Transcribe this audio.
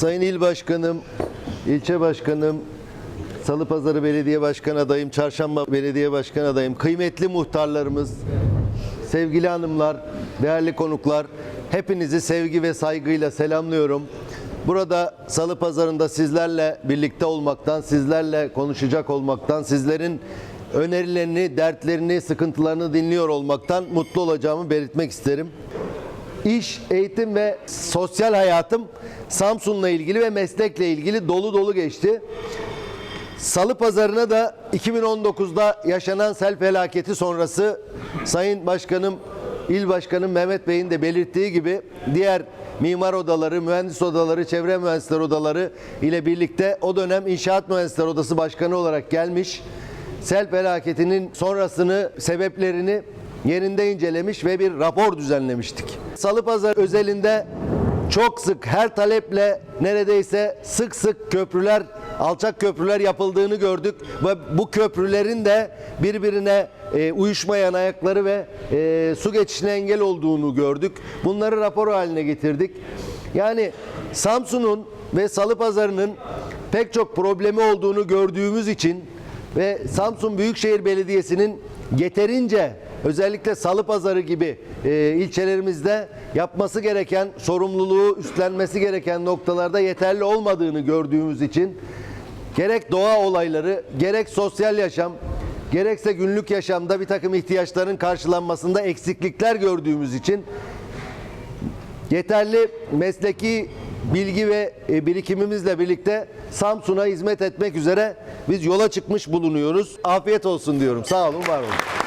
Sayın İl Başkanım, ilçe başkanım, Salıpazarı Belediye Başkan adayım, Çarşamba Belediye Başkan adayım, kıymetli muhtarlarımız, sevgili hanımlar, değerli konuklar, hepinizi sevgi ve saygıyla selamlıyorum. Burada Salı Pazarı'nda sizlerle birlikte olmaktan, sizlerle konuşacak olmaktan, sizlerin önerilerini, dertlerini, sıkıntılarını dinliyor olmaktan mutlu olacağımı belirtmek isterim. İş, eğitim ve sosyal hayatım Samsun'la ilgili ve meslekle ilgili dolu dolu geçti. Salı pazarına da 2019'da yaşanan sel felaketi sonrası Sayın Başkanım, İl Başkanım Mehmet Bey'in de belirttiği gibi diğer mimar odaları, mühendis odaları, çevre mühendisler odaları ile birlikte o dönem İnşaat Mühendisler Odası Başkanı olarak gelmiş. Sel felaketinin sonrasını, sebeplerini yerinde incelemiş ve bir rapor düzenlemiştik. Salı Pazarı özelinde çok sık her taleple neredeyse sık sık köprüler, alçak köprüler yapıldığını gördük ve bu köprülerin de birbirine e, uyuşmayan ayakları ve e, su geçişine engel olduğunu gördük. Bunları rapor haline getirdik. Yani Samsun'un ve Salıpazarı'nın pek çok problemi olduğunu gördüğümüz için ve Samsun Büyükşehir Belediyesi'nin yeterince özellikle Salıpazarı gibi e, ilçelerimizde yapması gereken sorumluluğu üstlenmesi gereken noktalarda yeterli olmadığını gördüğümüz için gerek doğa olayları gerek sosyal yaşam gerekse günlük yaşamda bir takım ihtiyaçların karşılanmasında eksiklikler gördüğümüz için yeterli mesleki bilgi ve e, birikimimizle birlikte Samsun'a hizmet etmek üzere biz yola çıkmış bulunuyoruz. Afiyet olsun diyorum. Sağ olun, var olun.